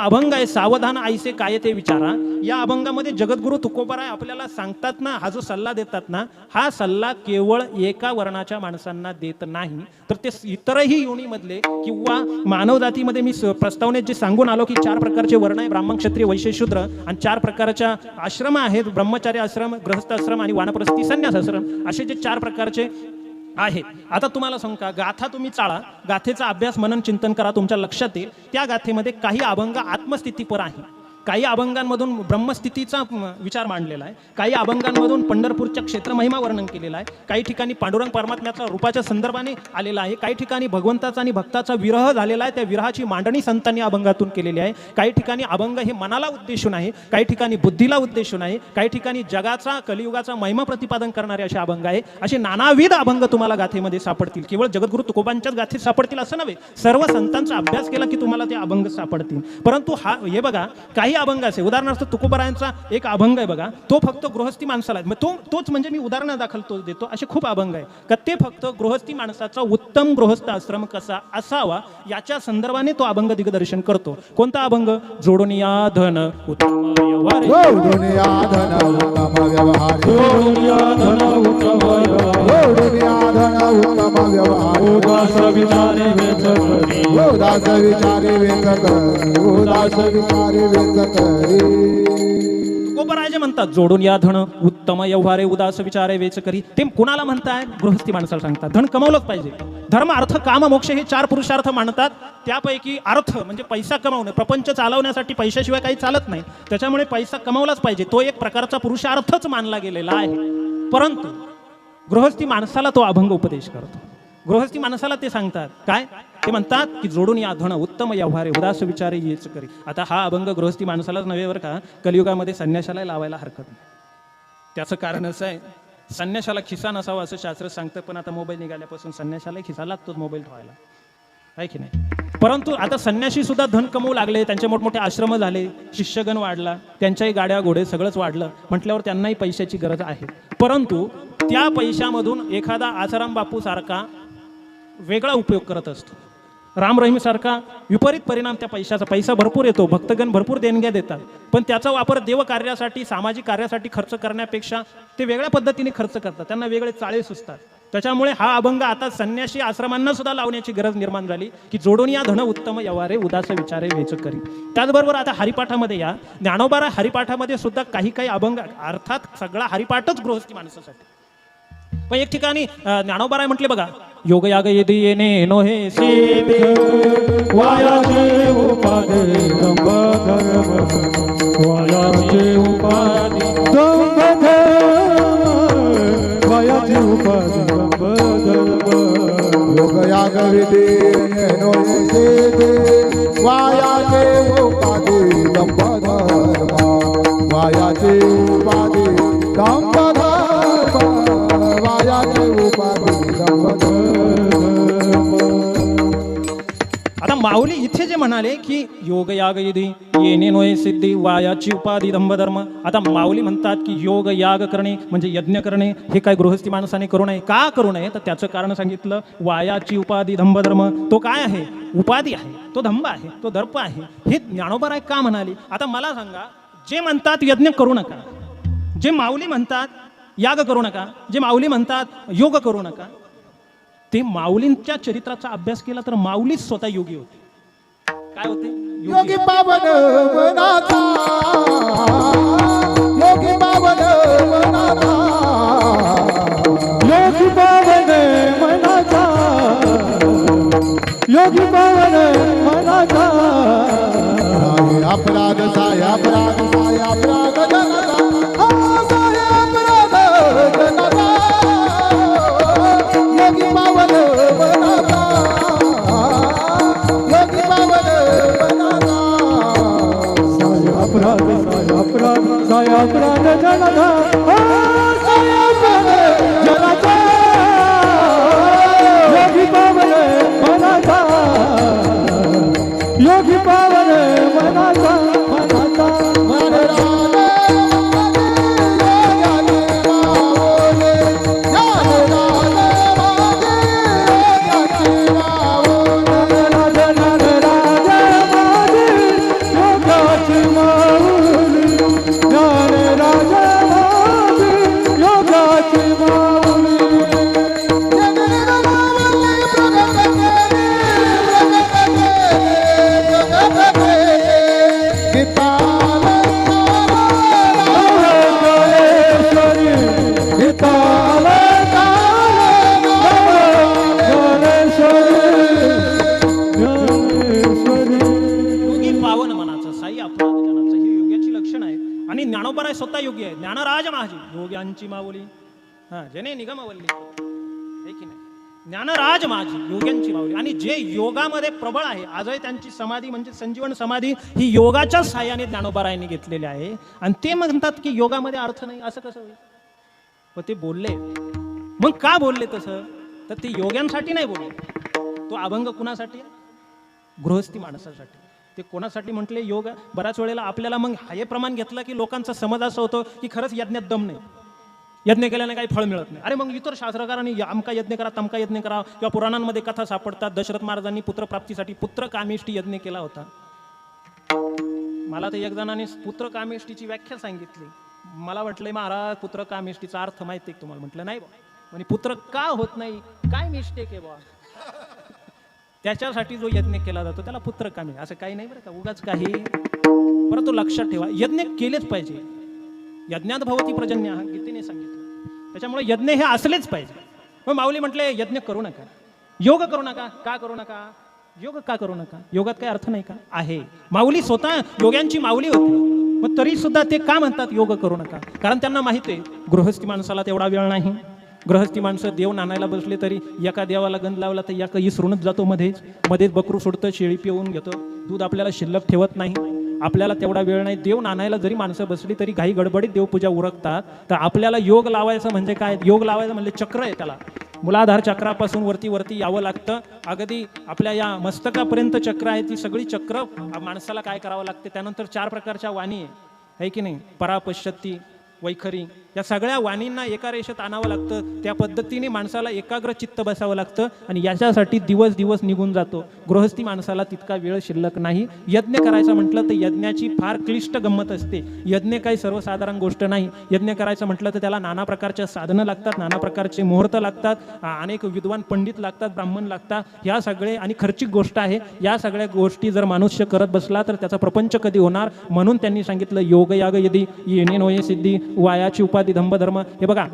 अभंग आहे सावधान आईसे काय ते विचारा. या अभंगामध्ये जगद्गुरु तुकोबाराय आपल्याला सांगतात ना हा जो सल्ला देतात ना हा सल्ला केवळ एका वर्णाच्या माणसांना देत नाही. तर ते इतरही योनीमधले किंवा मानव जातीमध्ये मी प्रस्तावनेत जे सांगून आलो की चार प्रकारचे वर्ण आहे ब्राह्मण क्षत्रिय वैश्य शूद्र आणि चार प्रकारच्या आश्रम आहेत ब्रह्मचार्य आश्रम गृहस्थ आश्रम आणि वानप्रस्थी संन्यास आश्रम. असे जे चार प्रकारचे आहेत आता तुम्हाला सांगू का? गाथा तुम्ही चाळा. गाथेचा अभ्यास मनन चिंतन करा तुमच्या लक्षात येईल. त्या गाथेमध्ये काही अभंग आत्मस्थितीपर आहे. काही अभंगांमधून ब्रह्मस्थितीचा विचार मांडलेला आहे. काही अभंगांमधून पंढरपूरच्या क्षेत्र महिमा वर्णन केलेला आहे. काही ठिकाणी पांडुरंग परमात्म्याचा रूपाच्या संदर्भाने आलेला आहे. काही ठिकाणी भगवंताचा आणि भक्ताचा विरह झालेला आहे. त्या विरहाची मांडणी संतांनी अभंगातून केलेली आहे. काही ठिकाणी अभंग हे मनाला उद्देशून आहे. काही ठिकाणी बुद्धीला उद्देशून आहे. काही ठिकाणी जगाचा कलियुगाचा महिमा प्रतिपादन करणारे असे अभंग आहे. असे नानाविध अभंग तुम्हाला गाथेमध्ये सापडतील. केवळ जगद्गुरु तुकोबांच्याच गाथेत सापडतील असं नव्हे. सर्व संतांचा अभ्यास केला की तुम्हाला ते अभंग सापडतील. परंतु हा हे बघा काही अभंग असे. उदाहरणार्थ तुकोबरायांचा एक अभंग आहे बघा. तो फक्त गृहस्थी माणसाला आहे. मग तो तोच म्हणजे मी उदाहरण दाखल तो देतो. असे खूप अभंग आहे. का ते फक्त गृहस्थी माणसाचा उत्तम गृहस्थ आश्रम कसा असावा याच्या संदर्भाने तो अभंग दिग्दर्शन करतो. कोणता अभंग? जोडून या धन उत्तम व्यवहार जोडून या जोडून या धन उत्तम व्यवहार. उदास वेच करी म्हणतात जोडून या धन उत्तम व्यवहारे उदास विचारे वेच करी. ते कुणाला म्हणताय? गृहस्थी माणसाला सांगतात. धन कमवलंच पाहिजे. धर्म अर्थ काम मोक्ष हे चार पुरुषार्थ मानतात. त्यापैकी अर्थ म्हणजे पैसा कमावणं. प्रपंच चालवण्यासाठी पैशाशिवाय काही चालत नाही. त्याच्यामुळे पैसा कमावलाच पाहिजे. तो एक प्रकारचा पुरुषार्थच मानला गेलेला आहे. परंतु गृहस्थी माणसाला तो अभंग उपदेश करतो. गृहस्थी माणसाला ते सांगतात. काय? ते म्हणतात की जोडून या धन उत्तम व्यवहारे उदास विचारे येच करी. आता हा अभंग गृहस्थी माणसालाच नव्हे बरं का कलियुगामध्ये संन्याशाला लावायला हरकत नाही. त्याचं कारण असं आहे संन्याशाला खिसा नसावा असं शास्त्र सांगतं पण आता मोबाईल निघाल्यापासून संन्याशाला खिसा लागतोच मोबाईल ठेवायला. आहे की नाही? परंतु आता संन्याशी सुद्धा धन कमवू लागले त्यांचे मोठमोठे आश्रम झाले शिष्यगण वाढला त्यांच्याही गाड्या घोडे सगळंच वाढलं म्हटल्यावर त्यांनाही पैशाची गरज आहे. परंतु त्या पैशामधून एखादा आसाराम बापू सारखा वेगळा उपयोग करत असतो. राम रहीमसारखा विपरीत परिणाम त्या पैशाचा. पैसा भरपूर येतो भक्तगण भरपूर देणग्या देतात. पण त्याचा वापर देवकार्यासाठी सामाजिक कार्यासाठी खर्च करण्यापेक्षा ते वेगळ्या पद्धतीने खर्च करतात. त्यांना वेगळे चाळे सुचतात. त्याच्यामुळे हा अभंग आता संन्यासी आश्रमांना सुद्धा लावण्याची गरज निर्माण झाली की जोडून या धन उत्तम यवारे उदास विचारे वेच करी. त्याचबरोबर आता हरिपाठामध्ये या ज्ञानोबारा हरिपाठामध्ये सुद्धा काही काही अभंग अर्थात सगळा हरिपाठच गृहस्थी माणसासाठी. पण एक ठिकाणी अं, ज्ञानोबाराय म्हटले बघा योग याग येदी येणे नो हे वायाचे योग याग वायाचे उपाधी दंभ वायाचे उपाधी दंभ माऊली इथे जे म्हणाले की योग याग यदी येणे नोय सिद्धी वायाची उपाधी धर्म आता माऊली म्हणतात की योग याग करणे म्हणजे यज्ञ करणे हे काय गृहस्थी माणसाने करू नये का करू नये? तर त्याचं कारण सांगितलं वायाची उपाधी धर्म तो काय आहे? उपाधी आहे तो धंब आहे तो दर्प आहे. हे ज्ञानोबराय का म्हणाली? आता मला सांगा जे म्हणतात यज्ञ करू नका जे माऊली म्हणतात याग करू नका जे माऊली म्हणतात योग करू नका ते माऊलींच्या चरित्राचा अभ्यास केला तर माऊलीच स्वतः योगी होते. काय होते? योगी. योगी पावन मनाचा योगी पावन मनाचा योगी पावन मनाचा योगी पावन मनाचा अपराध साय अपराध साय अपराध आहे स्वतः योगी आहे ज्ञानराज महाजी योग्यांची माऊली हा जेने निगमवल्ली की नाही ज्ञानराज माझी योग्यांची माऊली आणि जे योगामध्ये प्रबळ आहे. आजही त्यांची समाधी म्हणजे संजीवन समाधी ही योगाच्या साह्याने ज्ञानोबारायांनी घेतलेली आहे. आणि ते म्हणतात की योगामध्ये अर्थ नाही. असं कसं होईल? व ते बोलले. मग का बोलले तसं? तर ते योग्यांसाठी नाही बोलले. तो अभंग कुणासाठी आहे? गृहस्थी माणसासाठी. ते कोणासाठी म्हटले? योग बऱ्याच वेळेला आपल्याला मग हे प्रमाण घेतलं की लोकांचा समज असं होतो की खरंच यज्ञात दम नाही. यज्ञ केल्याने काही फळ मिळत नाही. अरे मग इतर शास्त्रकारांनी या- यज्ञ करा तमका यज्ञ करा किंवा पुराणांमध्ये कथा सापडतात दशरथ महाराजांनी पुत्रप्राप्तीसाठी पुत्र कामिष्टी यज्ञ केला होता. मला तर एक जणाने पुत्र कामिष्टीची व्याख्या सांगितली. मला वाटलंय महाराज पुत्र कामिष्टीचा अर्थ माहिती आहे तुम्हाला? म्हटलं नाही बा म्हणजे पुत्र का होत नाही? काय मिस्टेक आहे बा त्याच्यासाठी जो यज्ञ केला जातो त्याला पुत्र कामे. असं काही नाही बरं का उगाच काही. परंतु लक्षात ठेवा यज्ञ केलेच पाहिजे. यज्ञात भवती प्रजन्य हा गीतेने सांगितलं. त्याच्यामुळे यज्ञ हे असलेच पाहिजे. मग माऊली म्हटले यज्ञ करू नका. योग करू नका. का करू नका? योग का करू नका? योगात काही अर्थ नाही का? आहे. माऊली स्वतः योग्यांची माऊली होती. मग तरी सुद्धा ते का म्हणतात योग करू नका? कारण त्यांना माहिती आहे गृहस्थी माणसाला तेवढा वेळ नाही. गृहस्थी माणसं देव नाणायला बसले तरी एका देवाला गंध लावला तर एका इसरूनच जातो मध्येच. मध्येच बकरू सोडतं शेळी पिऊन घेतो. दूध आपल्याला शिल्लक ठेवत नाही. आपल्याला तेवढा वेळ नाही. देव नाणायला जरी माणसं बसली तरी घाई गडबडीत देवपूजा उरकतात. तर आपल्याला योग लावायचं म्हणजे काय? योग लावायचं म्हणजे चक्र आहे त्याला. मुलाधार चक्रापासून वरती वरती यावं लागतं. अगदी आपल्या या मस्तकापर्यंत चक्र आहे ती सगळी चक्र माणसाला काय करावं लागते? त्यानंतर चार प्रकारच्या वाणी आहे. की नाही? परापश्यती वैखरी या सगळ्या वाणींना एका रेषेत आणावं लागतं. त्या पद्धतीने माणसाला एकाग्र चित्त बसावं लागतं आणि याच्यासाठी दिवस दिवस निघून जातो. गृहस्थी माणसाला तितका वेळ शिल्लक नाही. यज्ञ करायचं म्हटलं तर यज्ञाची फार क्लिष्ट गंमत असते. यज्ञ काही सर्वसाधारण गोष्ट नाही. यज्ञ करायचं म्हटलं तर त्याला नाना प्रकारच्या साधनं लागतात नाना प्रकारचे मुहूर्त लागतात अनेक विद्वान पंडित लागतात ब्राह्मण लागतात. ह्या सगळे आणि खर्चिक गोष्ट आहे. या सगळ्या गोष्टी जर मनुष्य करत बसला तर त्याचा प्रपंच कधी होणार? म्हणून त्यांनी सांगितलं योग याग यदी येणे नोये सिद्धी वायाची उपाय उपाधी धंभ धर्म हे बघा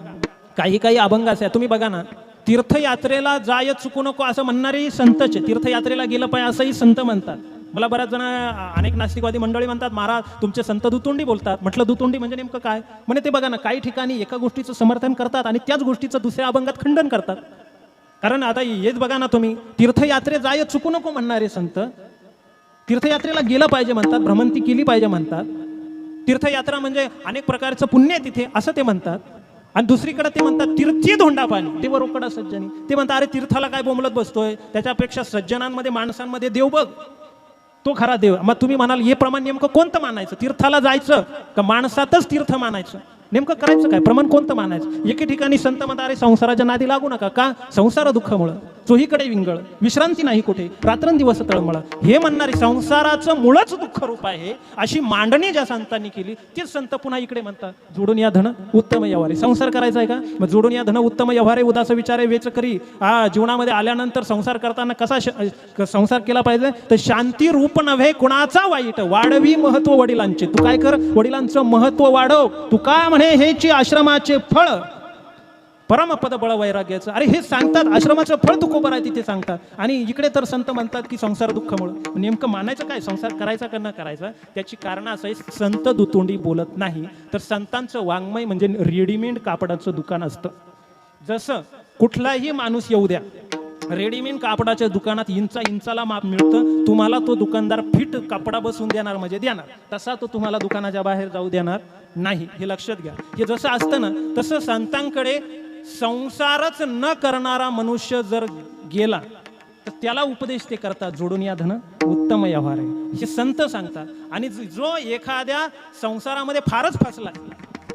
काही काही अभंग असे तुम्ही बघा ना तीर्थयात्रेला जाय चुकू नको असं म्हणणारे संतच तीर्थयात्रेला गेलं पाहिजे असंही संत म्हणतात. मला बऱ्याच जण अनेक नास्तिकवादी मंडळी म्हणतात महाराज तुमचे संत दुतोंडी बोलतात. म्हटलं दुतोंडी म्हणजे नेमकं काय? म्हणे ते बघा ना काही ठिकाणी एका गोष्टीचं समर्थन करतात आणि त्याच गोष्टीचं दुसऱ्या अभंगात खंडन करतात. कारण आता हेच बघा ना तुम्ही तीर्थयात्रे जाय चुकू नको म्हणणारे संत तीर्थयात्रेला गेलं पाहिजे म्हणतात भ्रमंती केली पाहिजे म्हणतात तीर्थयात्रा म्हणजे अनेक प्रकारचं पुण्य आहे तिथे असं ते म्हणतात. आणि दुसरीकडे ते म्हणतात तीर्थी धोंडा पाणी ते वर रोकडा सज्जनी. ते म्हणतात अरे तीर्थाला काय बोंबलत बसतोय? त्याच्यापेक्षा सज्जनांमध्ये माणसांमध्ये देव बघ. तो खरा देव मग तुम्ही म्हणाल हे प्रमाण नेमकं कोणतं मानायचं? तीर्थाला जायचं का माणसातच तीर्थ मानायचं? नेमकं करायचं काय? प्रमाण कोणतं मानायचं? एके ठिकाणी संत मदारे अरे संसाराच्या नादी लागू नका. का? संसार दुःखमुळं. चोहीकडे विंगळ. विश्रांती नाही कुठे. रात्रंदिवस तळमळ. हे म्हणणारे संसाराचं मुळच दुःख रूप आहे अशी मांडणी ज्या संतांनी केली तेच संत पुन्हा इकडे म्हणतात जोडून या धन उत्तम व्यवहारे संसार करायचा आहे का? मग जोडून या धन उत्तम व्यवहारे उदास विचारे वेच करी. हा जीवनामध्ये आल्यानंतर संसार करताना कसा संसार केला पाहिजे? तर शांती रूप नव्हे कुणाचा वाईट. वाढवी महत्त्व वडिलांचे. तू काय कर? वडिलांचं महत्त्व वाढव. तू काय म्हणे हेची आश्रमाचे फळ परमपद बळ वैराग्याचं अरे हे सांगतात आश्रमाचं फळ दुःख आहे तिथे सांगतात. आणि इकडे तर संत म्हणतात की संसार दुःखमुळं. नेमकं मानायचं काय? संसार करायचा का न करायचा? त्याची कारण असं आहे संत दुतोंडी बोलत नाही तर संतांचं वाङ्मय म्हणजे रेडीमेड कापडाचं दुकान असतं. जसं कुठलाही माणूस येऊ द्या रेडीमेड कापडाच्या दुकानात इंचा इंचाला माप मिळतं तुम्हाला तो दुकानदार फिट कपडा बसून देणार म्हणजे देणार. तसा तो तुम्हाला दुकानाच्या बाहेर जाऊ देणार. नाही हे लक्षात घ्या. हे जसं असतं ना तसं संतांकडे संसारच न करणारा मनुष्य जर गेला तर त्याला उपदेश ते करतात जोडून या धन. उत्तम व्यवहार आहे. हे संत सांगतात. आणि जो एखाद्या संसारामध्ये फारच फसला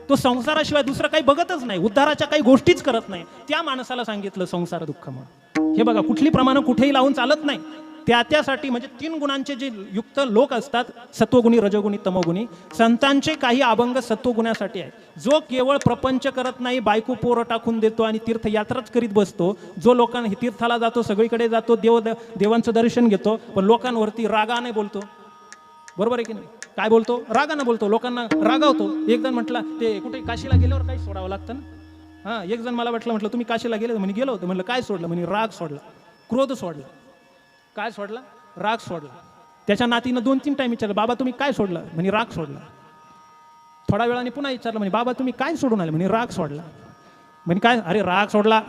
तो संसाराशिवाय दुसरं काही बघतच नाही उद्धाराच्या काही गोष्टीच करत नाही. त्या माणसाला सांगितलं संसार दुःख म्हणून. हे बघा कुठली प्रमाणं कुठेही लावून चालत नाही. त्या त्यासाठी म्हणजे तीन गुणांचे जे युक्त लोक असतात सत्वगुणी रजोगुणी तमोगुणी संतांचे काही अभंग सत्वगुणासाठी आहे जो केवळ प्रपंच करत नाही बायको पोरं टाकून देतो आणि तीर्थयात्राच करीत बसतो जो लोकांना तीर्थाला जातो सगळीकडे जातो देव देवांचं दर्शन घेतो पण लोकांवरती रागाने बोलतो. बरोबर आहे की नाही? काय बोलतो? रागानं बोलतो. लोकांना रागावतो. एक जण म्हटलं ते कुठे काशीला गेल्यावर काही सोडावं लागतं ना? हां एक जण मला वाटलं म्हटलं तुम्ही काशीला गेले? म्हणे गेलो होतो. म्हटलं काय सोडलं? म्हणे राग सोडला क्रोध सोडला. काय सोडला? राग सोडला. त्याच्या नातीनं दोन तीन टाईम विचारलं बाबा तुम्ही काय सोडलं? म्हणे राग सोडला. थोड्या वेळाने पुन्हा विचारलं म्हणे बाबा तुम्ही काय सोडून आले? म्हणे राग सोडला. म्हणे काय? अरे राग सोडला.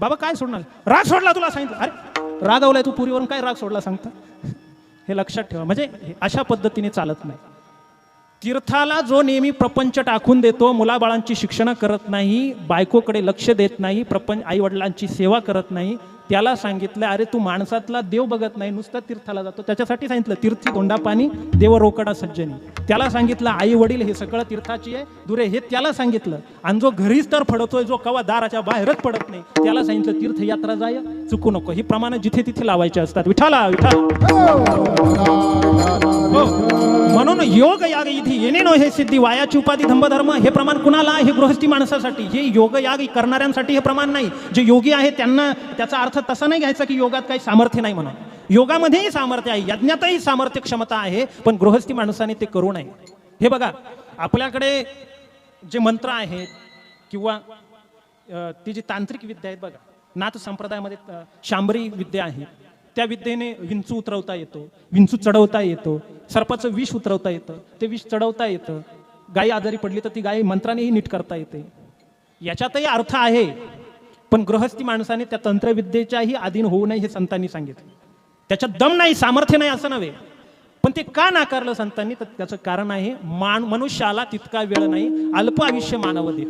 बाबा काय सोडून आले? राग सोडला तुला सांगितलं. अरे रागवलाय तू पुरीवरून काय राग सोडला सांगता? हे लक्षात ठेवा. म्हणजे अशा पद्धतीने चालत नाही. तीर्थाला जो नेहमी प्रपंच टाकून देतो मुलाबाळांची शिक्षणं करत नाही बायकोकडे लक्ष देत नाही प्रपंच आईवडिलांची सेवा करत नाही त्याला सांगितलं अरे तू माणसातला देव बघत नाही नुसतं तीर्थाला जातो. त्याच्यासाठी सांगितलं तीर्थी गोंडापाणी देव रोकडा सज्जनी. त्याला सांगितलं आई वडील हे सगळं तीर्थाची आहे दुरे. हे त्याला सांगितलं. आणि जो घरीच तर पडतोय जो कवा दाराच्या बाहेरच पडत नाही त्याला सांगितलं तीर्थयात्रा जाय चुकू नको. ही प्रमाणे जिथे तिथे लावायचे असतात. विठाला विठाला हो. म्हणून योग याग इथे येणे नो हे सिद्धी वायाची उपाधी धर्म हे प्रमाण कुणाला हे गृहस्थी माणसासाठी. हे योग याग करणाऱ्यांसाठी हे प्रमाण नाही. जे योगी आहे त्यांना त्याचा अर्थ तसं नाही घ्यायचं की योगात काही सामर्थ्य नाही म्हणून. योगामध्येही सामर्थ्य आहे यज्ञातही सामर्थ्य क्षमता आहे पण गृहस्थी माणसाने ते करू नये. हे बघा आपल्याकडे जे मंत्र आहेत किंवा ती जी तांत्रिक विद्या आहेत बघा नाथ संप्रदायामध्ये शांबरी विद्या आहे. त्या विद्येने विंचू उतरवता येतो विंचू चढवता येतो सर्पाचं विष उतरवता येतं ते विष चढवता येतं. गाय आजारी पडली तर ती गाय मंत्रानेही नीट करता येते. याच्यातही अर्थ आहे पण गृहस्थी माणसाने त्या तंत्रविद्येच्याही अधीन होऊ नये हे संतांनी सांगितलं. त्याच्यात दम नाही सामर्थ्य नाही असं नव्हे. पण ते का नाकारलं संतांनी? तर त्याचं कारण आहे मान मनुष्याला तितका वेळ नाही अल्प आयुष्य मानव देह.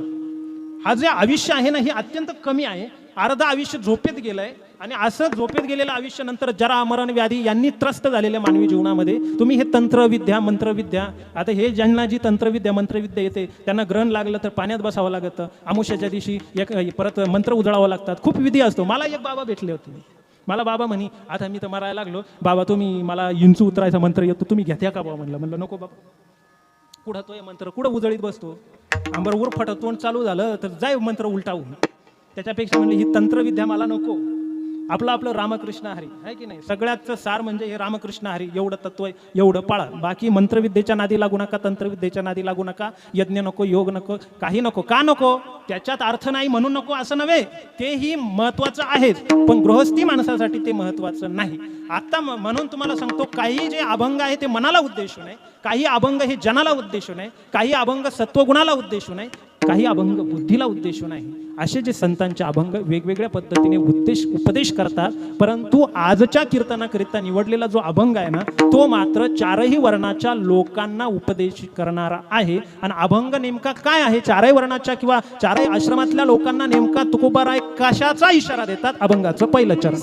हा जे आयुष्य आहे ना हे अत्यंत कमी आहे. अर्ध आयुष्य झोपेत गेलंय आणि असं झोपेत गेलेलं आयुष्य नंतर जरा अमरण व्याधी यांनी त्रस्त झालेल्या मानवी जीवनामध्ये. तुम्ही हे तंत्रविद्या मंत्रविद्या आता हे ज्यांना जी तंत्रविद्या मंत्रविद्या येते त्यांना ग्रहण लागलं तर पाण्यात बसावं लागतं. आमुष्याच्या दिवशी एक परत मंत्र उजळावं लागतात. खूप विधी असतो. मला एक बाबा भेटले होते. मला बाबा म्हणे आता मी तर मरायला लागलो. बाबा तुम्ही मला इंचू उतरायचा मंत्र येतो. तुम्ही घेत्या का बाबा? म्हणलं. म्हणलं नको बाबा. कुठं तो हे मंत्र? कुठं उजळीत बसतो? आंबर उरफट तोंड चालू झालं तर जाय मंत्र उलटावून. त्याच्यापेक्षा म्हणजे ही तंत्रविद्या मला नको. आपलं आपलं रामकृष्ण हरी. आहे की नाही? सगळ्याचं सार म्हणजे हे रामकृष्ण हरी. एवढं तत्व एवढं पाळा बाकी मंत्रविद्येच्या नादी लागू नका तंत्रविद्येच्या नादी लागू नका. यज्ञ नको योग नको काही नको. का नको? त्याच्यात अर्थ नाही म्हणून नको असं नव्हे. तेही महत्वाचं आहेच पण गृहस्थी माणसासाठी ते महत्वाचं नाही. आता म्हणून तुम्हाला सांगतो काही जे अभंग आहे ते मनाला उद्देशून आहे काही अभंग हे जनाला उद्देशून आहे काही अभंग सत्वगुणाला उद्देशून आहे काही अभंग बुद्धीला उद्देशून आहे असे जे संतांचे अभंग वेगवेगळ्या पद्धतीने उद्देश उपदेश करतात परंतु आजच्या कीर्तनाकरिता निवडलेला जो अभंग आहे ना तो मात्र चारही वर्णाच्या लोकांना उपदेश करणारा आहे. आणि अभंग नेमका काय आहे? चारही वर्णाच्या किंवा चारही आश्रमातल्या लोकांना नेमका तुकोबाराय कशाचा इशारा देतात? अभंगाचं पहिलं चरण.